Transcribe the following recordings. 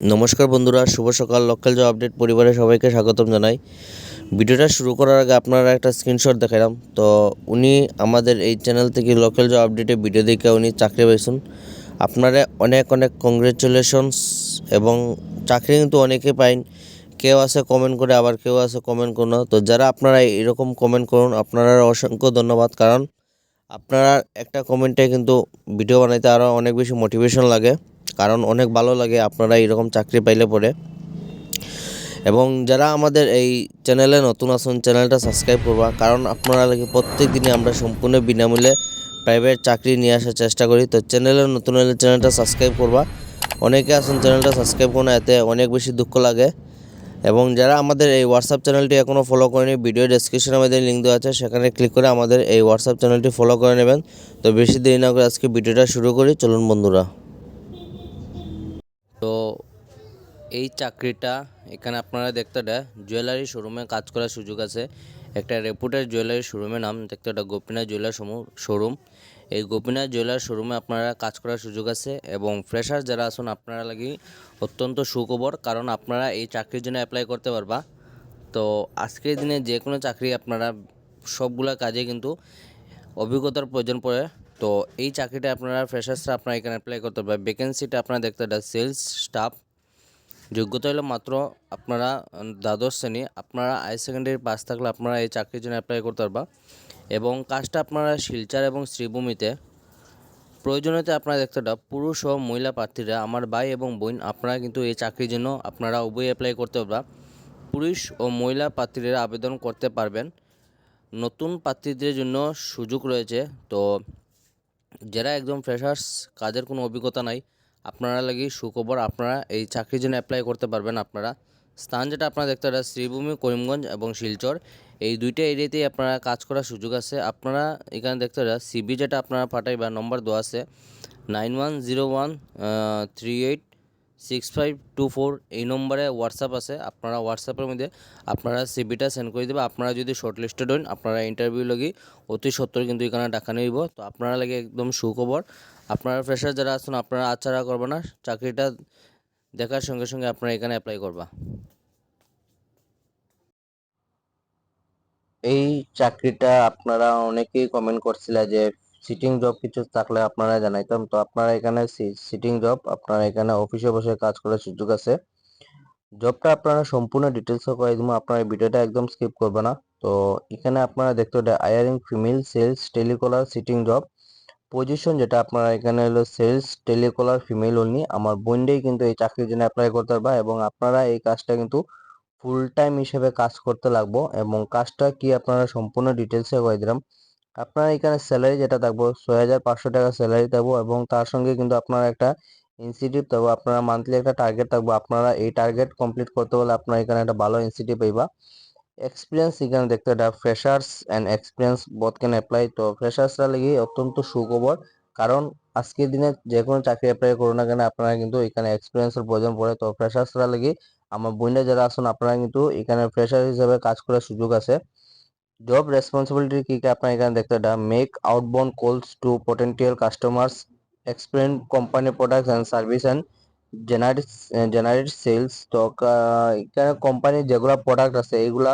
নমস্কার বন্ধুরা, শুভ সকাল। লোকাল জব আপডেট পরিবারের সবাইকে স্বাগতম জানাই। ভিডিওটা শুরু করার আগে আপনারা একটা স্ক্রিনশট দেখালাম তো উনি আমাদের এই চ্যানেল থেকে লোকাল জব আপডেটে ভিডিও দেখে উনি চাকরি পেয়েছেন আপনারা অনেক অনেক কংগ্রেচুলেশনস এবং চাকরি কিন্তু অনেকে পাইন। কেউ আছে কমেন্ট করে, আবার কেউ আছে কমেন্ট করুন তো যারা আপনারা এরকম কমেন্ট করুন, আপনারা অসংখ্য ধন্যবাদ। কারণ আপনারা একটা কমেন্টে কিন্তু ভিডিও বানাইতে আরও অনেক বেশি মোটিভেশন লাগে। কারণ অনেক ভালো লাগে আপনারা এরকম চাকরি পাইলে পরে। এবং যারা আমাদের এই চ্যানেলে নতুন আছেন, চ্যানেলটা সাবস্ক্রাইব করবা। কারণ আপনারা লাগে প্রত্যেক দিনই আমরা সম্পূর্ণ বিনামূল্যে প্রাইভেট চাকরি নিয়ে আসার চেষ্টা করি। তো চ্যানেলে নতুন হলে চ্যানেলটা সাবস্ক্রাইব করবা। অনেকে আছেন চ্যানেলটা সাবস্ক্রাইব করো এতে অনেক বেশি দুঃখ লাগে। এবং যারা আমাদের এই হোয়াটসঅ্যাপ চ্যানেলটি এখনও ফলো করেনি ভিডিও ডেসক্রিপশনে আমাদের লিঙ্ক দেওয়া আছে, সেখানে ক্লিক করে আমাদের এই হোয়াটসঅ্যাপ চ্যানেলটি ফলো করে নেবেন। তো বেশি দেরি না করে আজকে ভিডিওটা শুরু করি। চলুন বন্ধুরা। তো এই চাকরিটা এখানে আপনারা দেখতে দেয় জুয়েলারি শোরুমে কাজ করার সুযোগ আছে। একটা রেপুটেড জুয়েলারি শোরুমের নাম, দেখতে একটা গোপীনাথ জুয়েলার শোরুম এই গোপীনাথ জুয়েলার শোরুমে আপনারা কাজ করার সুযোগ আছে এবং ফ্রেশার যারা আছেন, আপনারা লাগি অত্যন্ত সুখবর, কারণ আপনারা এই চাকরির জন্য অ্যাপ্লাই করতে পারবা। তো আজকের দিনে যে কোনো চাকরি আপনারা সবগুলা কাজে কিন্তু অভিজ্ঞতার প্রয়োজন পড়ে। তো এই চাকরিটা আপনারা ফ্রেশার্সরা আপনারা এখানে অ্যাপ্লাই করতে পারবেন। ভ্যাকেন্সিটা আপনারা দেখতে এটা সেলস স্টাফ যোগ্যতা হলো মাত্র আপনারা দ্বাদশ শ্রেণি। আপনারা হাই সেকেন্ডারি পাস থাকলে আপনারা এই চাকরির জন্য অ্যাপ্লাই করতে পারবা। এবং কাজটা আপনারা শিলচর এবং শ্রীভূমিতে। প্রয়োজনীয়তা আপনারা দেখতে পাবেন পুরুষ ও মহিলা প্রার্থীরা, আমার ভাই এবং বোন, আপনারা কিন্তু এই চাকরির জন্য আপনারা উভয় অ্যাপ্লাই করতে পারবা। পুরুষ ও মহিলা প্রার্থীরা আবেদন করতে পারবেন। নতুন প্রার্থীদের জন্য সুযোগ রয়েছে। তো যারা একদম ফ্রেশার্স কাজের কোনো অভিজ্ঞতা নাই, আপনারা লাগি সুখবর আপনারা এই চাকরির জন্য অ্যাপ্লাই করতে পারবেন আপনারা। স্থান যেটা আপনারা দেখতে পারেন শ্রীভূমি, করিমগঞ্জ এবং শিলচর। এই দুইটা এরিয়াতেই আপনারা কাজ করার সুযোগ আছে। আপনারা এখানে দেখতে পারেন সিবি যেটা আপনারা পাঠাইবা, নম্বর দেওয়া আছে nine one zero one three eight six five two four এই নম্বরে হোয়াটসঅ্যাপ আছে। আপনারা হোয়াটসঅ্যাপের মধ্যে আপনারা সিবিটা সেন্ড করে দেবে। আপনারা যদি শর্ট লিস্টেড হন, আপনারা ইন্টারভিউ লাগি অতি সত্তর কিন্তু এখানে ডাকা নিব। তো আপনারা লাগে একদম সুখবর। আপনারা ফ্রেশার যারা আছেন, আপনারা আচ্ছাড়া করবে না। চাকরিটা দেখার সঙ্গে সঙ্গে আপনারা এখানে অ্যাপ্লাই করবা। এই চাকরিটা আপনারা অনেকেই কমেন্ট করছিলেন যে সিটিং জব কিছু থাকলে আপনারা জানাইতাম। তো আপনারা এখানে সিটিং জব আপনারা এখানে অফিসে বসে কাজ করার সুযোগ আছে। জবটা আপনারা সম্পূর্ণ ডিটেলস করে দিব আপনারা ভিডিওটা একদম স্কিপ করবে না। তো এখানে আপনারা দেখতে পাবেন hiring female sales telecaller sitting job position যেটা আপনারা এখানে হলো সেলস টেলিকলার ফিমেল অনলি আমার বোনডেই কিন্তু এই চাকরির জন্য অ্যাপ্লাই করতে পারবা এবং আপনারা এই কাজটা কিন্তু ফুল টাইম হিসেবে কাজ করতে লাগবো এবং কাজটা কি আপনারা সম্পূর্ণ ডিটেলসে করে দিলাম। আপনারা এখানে স্যালারি যেটা থাকব ছয় হাজার পাঁচশো টাকা স্যালারি থাকব এবং তার সঙ্গে কিন্তু আপনার একটা ইনস্টিটিউট থাকব আপনারা মান্থলি একটা টার্গেট থাকব আপনারা এই টার্গেট কমপ্লিট করতে হলে আপনার এখানে একটা ভালো ইনস্টিটিউট পাইবা। এক্সপিরিয়েন্স এখানে দেখতে এটা freshers and experience both apply তো ফ্রেশার্সরা লেগে অত্যন্ত সুখবর। কারণ আজকের দিনে যে কোনো চাকরি অ্যাপ্লাই করুন না কেন আপনারা কিন্তু এখানে এক্সপিরিয়েন্সের প্রয়োজন পড়ে। তো ফ্রেশার্সরা লেগে আমার বোনরা যারা আছেন, আপনারা কিন্তু এখানে ফ্রেশার হিসেবে কাজ করার সুযোগ আছে। জব রেসপন্সিবিলিটি কি কি আপনারা এখানে দেখতে এটা make outbound calls to potential customers explain company products and service and generate generate sales তো এখানে কোম্পানির যেগুলো প্রোডাক্ট আছে এইগুলা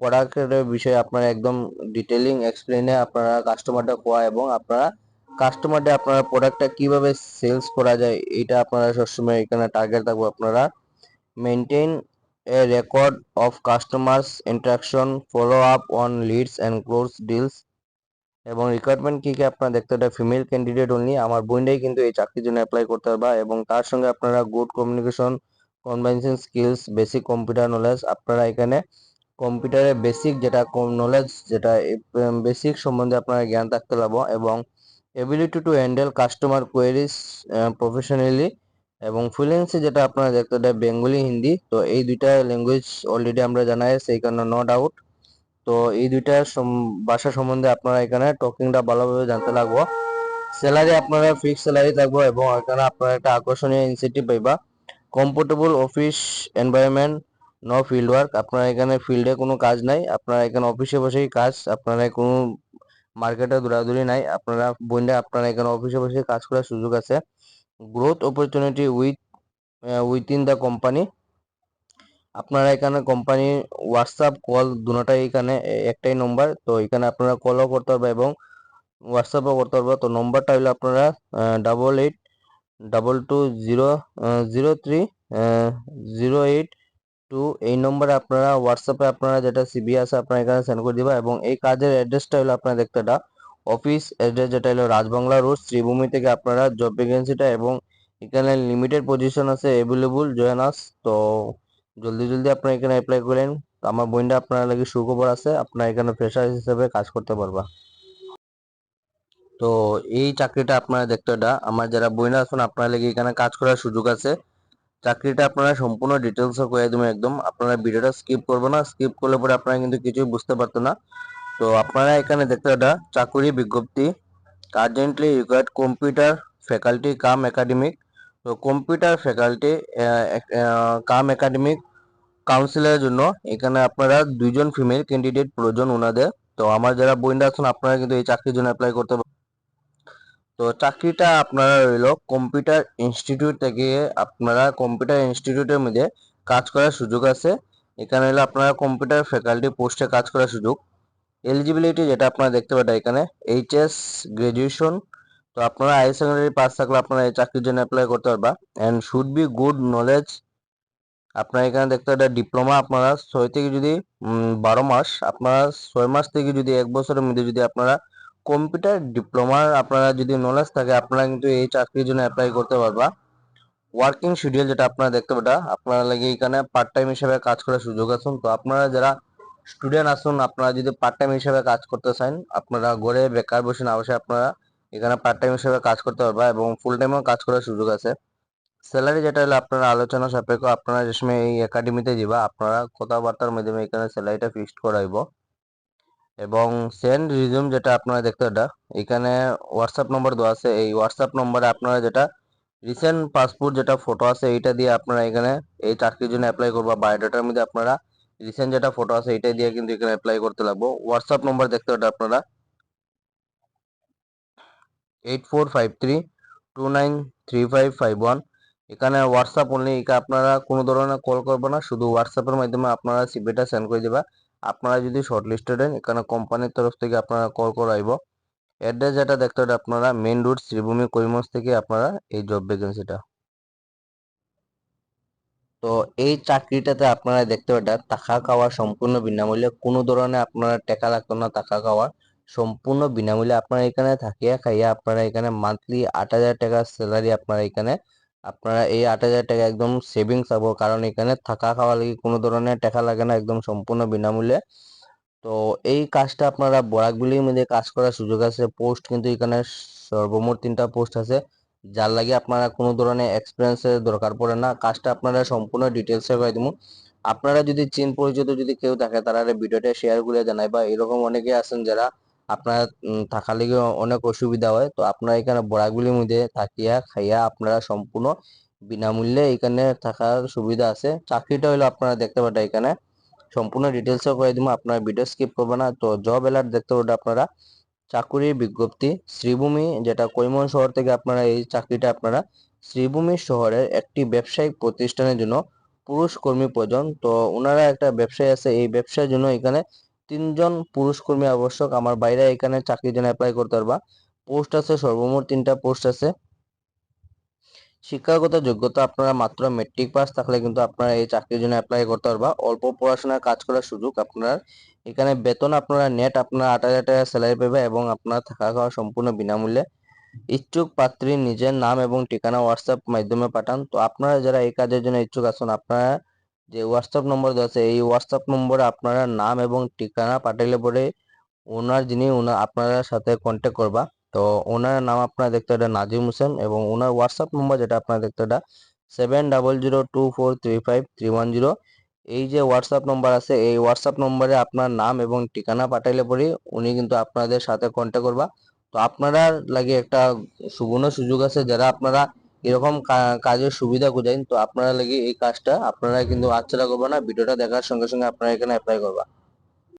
প্রোডাক্টের বিষয়ে আপনারা একদম ডিটেলিং এক্সপ্লেনে আপনারা কাস্টমারটা কোয়া এবং আপনারা কাস্টমারটা আপনারা প্রোডাক্টটা কীভাবে সেলস করা যায়, এটা আপনারা সবসময় এখানে টার্গেট থাকব আপনারা maintain a record of customers interaction follow up on leads and close deals এবং রিকোয়ারমেন্ট কি কি আপনারা দেখতে এটা ফিমেল ক্যান্ডিডেট অনলি আমার বোনটাই কিন্তু এই চাকরির জন্য অ্যাপ্লাই করতে পারবা এবং তার সঙ্গে আপনারা good communication convention skills basic computer knowledge আপনারা এখানে কম্পিউটারের বেসিক যেটা নলেজ যেটা বেসিক সম্বন্ধে আপনারা জ্ঞান থাকতে পারব এবং ability to handle customer queries professionally এবং ফ্লুয়েন্সি যেটা আপনারা দেখতে দেয় বেঙ্গলি, হিন্দি, তো এই দুইটা ল্যাঙ্গুয়েজ অলরেডি আমরা জানাই সেই কারণে নো ডাউট তো এই দুইটা ভাষা সম্বন্ধে আপনারা এখানে টকিংটা ভালোভাবে জানতে লাগবো। স্যালারি আপনারা ফিক্স স্যালারি থাকব এবং এখানে আপনারা একটা আকর্ষণীয় ইনসেন্টিভ পাইবা। Comfortable office environment no field work আপনারা এখানে ফিল্ডে কোনো কাজ নাই, আপনারা এখানে অফিসে বসেই কাজ, আপনারা কোনো মার্কেটে দৌড়াদৌড়ি নাই, আপনারা বইন্ডে আপনারা এখানে অফিসে বসে কাজ করার সুযোগ আছে। Growth opportunity with within the company আপনারা এখানে কোম্পানি হোয়াটসঅ্যাপ কল দুটাই এখানে, একটাই নম্বর তো এখানে আপনারা কলও করতে পারবে এবং হোয়াটসঅ্যাপও করতে পারবে তো নম্বরটা হলো আপনারা double eight double two zero zero three zero eight two এই নম্বরে আপনারা হোয়াটসঅ্যাপে আপনারা যেটা সিবি আছে আপনারা এখানে সেন্ড করে দিবা এবং এই কাজের অ্যাড্রেসটা হলো আপনারা দেখতে এটা অফিস অ্যাড্রেস যেটা হলো রাজবাংলা রোড, শ্রীভূমি থেকে আপনারা জব ভ্যাকেন্সিটা এবং এখানে লিমিটেড পজিশন আছে অ্যাভেলেবল জয়েন আস তো জলদি জলদি আপনারা এখানে অ্যাপ্লাই করেন। আমার বইনটা আপনার লাগে সুখবর আছে, আপনারা এখানে ফ্রেশার হিসেবে কাজ করতে পারবা। তো এই চাকরিটা আপনারা দেখতে এটা আমার যারা বইনা আছেন, আপনারা লাগে এখানে কাজ করার সুযোগ আছে। চাকরিটা আপনারা সম্পূর্ণ ডিটেলস করে দেবেন একদম। আপনারা ভিডিওটা স্কিপ করবেন না। স্কিপ করলে পরে আপনারা কিন্তু কিছুই বুঝতে পারতো না। তো আপনারা এখানে দেখতে এটা চাকুরি বিজ্ঞপ্তি। Urgently required computer faculty cum academic তো কম্পিউটার ফ্যাকাল্টি কাম একাডেমিক কাউন্সিলের জন্য এখানে আপনারা দুইজন ফিমেল ক্যান্ডিডেট প্রয়োজন ওনাদের। তো আমার যারা বইন্ডা আছেন, আপনারা কিন্তু এই চাকরির জন্য অ্যাপ্লাই করতে পারেন তো চাকরিটা আপনারা রইল কম্পিউটার ইনস্টিটিউট থেকে। আপনারা কম্পিউটার ইনস্টিটিউটের মধ্যে কাজ করার সুযোগ আছে। এখানে হলো আপনারা কম্পিউটার ফ্যাকাল্টি পোস্টে কাজ করার সুযোগ। এলিজিবিলিটি যেটা আপনারা দেখতে পাবেন এখানে এইচএস গ্রাজুয়েশন তো আপনারা হাই সেকেন্ডারি পাস থাকলে আপনারা এই চাকরির জন্য অ্যাপ্লাই করতে পারবা। And should be good knowledge আপনারা এখানে দেখতে পাবেন ডিপ্লোমা আপনারা ছয় থেকে যদি বারো মাস, আপনারা ছয় মাস থেকে যদি এক বছরের মধ্যে যদি আপনারা কম্পিউটার ডিপ্লোমার আপনারা যদি নলেজ থাকে, আপনারা কিন্তু এই চাকরির জন্য অ্যাপ্লাই করতে পারবা। ওয়ার্কিং শিডিউল যেটা আপনারা দেখতে পাবেন, আপনারা লাগে এখানে পার্ট টাইম হিসেবে কাজ করার সুযোগ আছে। তো আপনারা যারা স্টুডেন্ট আসুন, আপনারা যদি পার্ট টাইম হিসেবে কাজ করতে চান, আপনারা ঘরে বেকার বসে না বসে আপনারা এখানে পার্ট টাইম হিসেবে কাজ করতে পারবা এবং ফুল টাইমেও কাজ করার সুযোগ আছে। স্যালারি যেটা হলো আপনারা আলোচনা সাপেক্ষ, আপনারা যে এই একাডেমিতে যাবা, আপনারা কথাবার্তার মাধ্যমে এখানে স্যালারিটা ফিক্সড করাইব। এবং সেন্ড রিজিউম যেটা আপনারা দেখতে এটা এখানে হোয়াটসঅ্যাপ নম্বর দেওয়া আছে, এই হোয়াটসঅ্যাপ নম্বরে আপনারা যেটা রিসেন্ট পাসপোর্ট যেটা ফটো আছে, এইটা দিয়ে আপনারা এখানে এই চাকরির জন্য অ্যাপ্লাই করবা। বায়োডাটার মধ্যে আপনারা রিসেন্ট যেটা ফটো আছে এটা দিয়ে কিন্তু এখানে অ্যাপ্লাই করতে লাগবো। হোয়াটসঅ্যাপ নম্বর দেখতে হবে আপনারা। Eight four five three two nine five five এখানে হোয়াটসঅ্যাপ অনলি আপনারা কোনো ধরনের কল করবে না, শুধু হোয়াটসঅ্যাপের মাধ্যমে আপনারা সিভিটা সেন্ড করে দেবা। আপনারা যদি শর্ট লিস্টেড হেন, এখানে কোম্পানির তরফ থেকে আপনারা কল করাইব অ্যাড্রেস যেটা দেখতে হবে আপনারা মেন রোড শ্রীভূমি করিমগঞ্জ থেকে আপনারা এই জব ভ্যাকেন্সিটা তো এই চাকরিটাতে আপনারা দেখতে পাবেন টাকা খাওয়া সম্পূর্ণ বিনামূল্যে, কোনো ধরনের আপনারা টাকা লাগতো না টাকা খাওয়া, সম্পূর্ণ বিনামূল্যে আপনারা এখানে থাকিয়া খাইয়া আপনারা এখানে মান্থলি আট হাজার টাকা স্যালারি আপনারা এখানে, আপনারা এই আট হাজার টাকা একদম সেভিংস পাবো, কারণ এখানে থাকা খাওয়া লাগে কোনো ধরনের টাকা লাগে না, একদম সম্পূর্ণ বিনামূল্যে। তো এই কাজটা আপনারা বরাকবিলির মধ্যে কাজ করার সুযোগ আছে, পোস্ট কিন্তু এখানে সর্বমোট তিনটা পোস্ট আছে। যার লাগে আপনারা কোনো ধরনের এক্সপিরিয়েন্সের দরকার পড়ে না। কাজটা আপনারা সম্পূর্ণ ডিটেলসে করে দিব আপনারা যদি চিন পরিচিত যদি কেউ থাকে, তারা ভিডিওটা শেয়ার করে জানাই বা এরকম অনেকে আছেন যারা আপনার থাকার লেগে অনেক অসুবিধা হয়, তো আপনারা এখানে বরাকবিলির মধ্যে থাকিয়া খাইয়া আপনারা সম্পূর্ণ বিনামূল্যে এখানে থাকার সুবিধা আছে। চাকরিটা হলো আপনারা দেখতে পাবেন এখানে। সম্পূর্ণ ডিটেলসও করে দিব আপনারা ভিডিও স্কিপ করবে না। তো জব অ্যালার্ট দেখতে পাবেন আপনারা। চাকুরির বিজ্ঞপ্তি, শ্রীভূমি, যেটা কৈমন শহর থেকে আপনারা এই চাকরিটা আপনারা শ্রীভূমি শহরের একটি ব্যবসায়িক প্রতিষ্ঠানের জন্য পুরুষ কর্মী প্রয়োজন। তো ওনারা একটা ব্যবসায় আছে, এই ব্যবসার জন্য এখানে তিনজন পুরুষ কর্মী আবশ্যক। আমার বাইরে এখানে চাকরির জন্য অ্যাপ্লাই করতে পারবা। পোস্ট আছে, সর্বমোট তিনটা পোস্ট আছে। শিক্ষাগত যোগ্যতা আপনারা মাত্র মেট্রিক পাস থাকলে কিন্তু আপনারা এই চাকরির জন্য অ্যাপ্লাই করতে পারবা। অল্প পড়াশোনার কাজ করার সুযোগ আপনার, এখানে বেতন আপনারা নেট আপনারা আট হাজার টাকা স্যালারি পাবে এবং আপনারা থাকা খাওয়া সম্পূর্ণ বিনামূল্যে। ইচ্ছুক পাত্রী নিজের নাম এবং ঠিকানা হোয়াটসঅ্যাপ মাধ্যমে পাঠান। তো আপনারা যারা এই কাজের জন্য ইচ্ছুক আছেন, আপনারা যে হোয়াটসঅ্যাপ নম্বর দেওয়া আছে, এই হোয়াটসঅ্যাপ নম্বরে আপনারা নাম এবং ঠিকানা পাঠাইলে পরে ওনার যিনি, ওনার আপনার সাথে কন্ট্যাক্ট করবা। তো ওনার নাম আপনারা দেখতে এটা নাজিম হোসেন এবং ওনার হোয়াটসঅ্যাপ নম্বর যেটা আপনারা দেখতে এটা seven double zero two four three five three one zero এই যে হোয়াটসঅ্যাপ নম্বর আছে, এই হোয়াটসঅ্যাপ নম্বরে আপনার নাম এবং ঠিকানা পাঠাইলে পরে উনি কিন্তু আপনাদের সাথে কন্ট্যাক্ট করবা। তো আপনারা লাগে একটা সুবর্ণ সুযোগ আছে, যারা আপনারা এরকম কাজের সুবিধা খুঁজেন, তো আপনারা লাগে এই কাজটা আপনারা কিন্তু আচ্ছা করবেন না, ভিডিওটা দেখার সঙ্গে সঙ্গে আপনারা এখানে অ্যাপ্লাই করবা।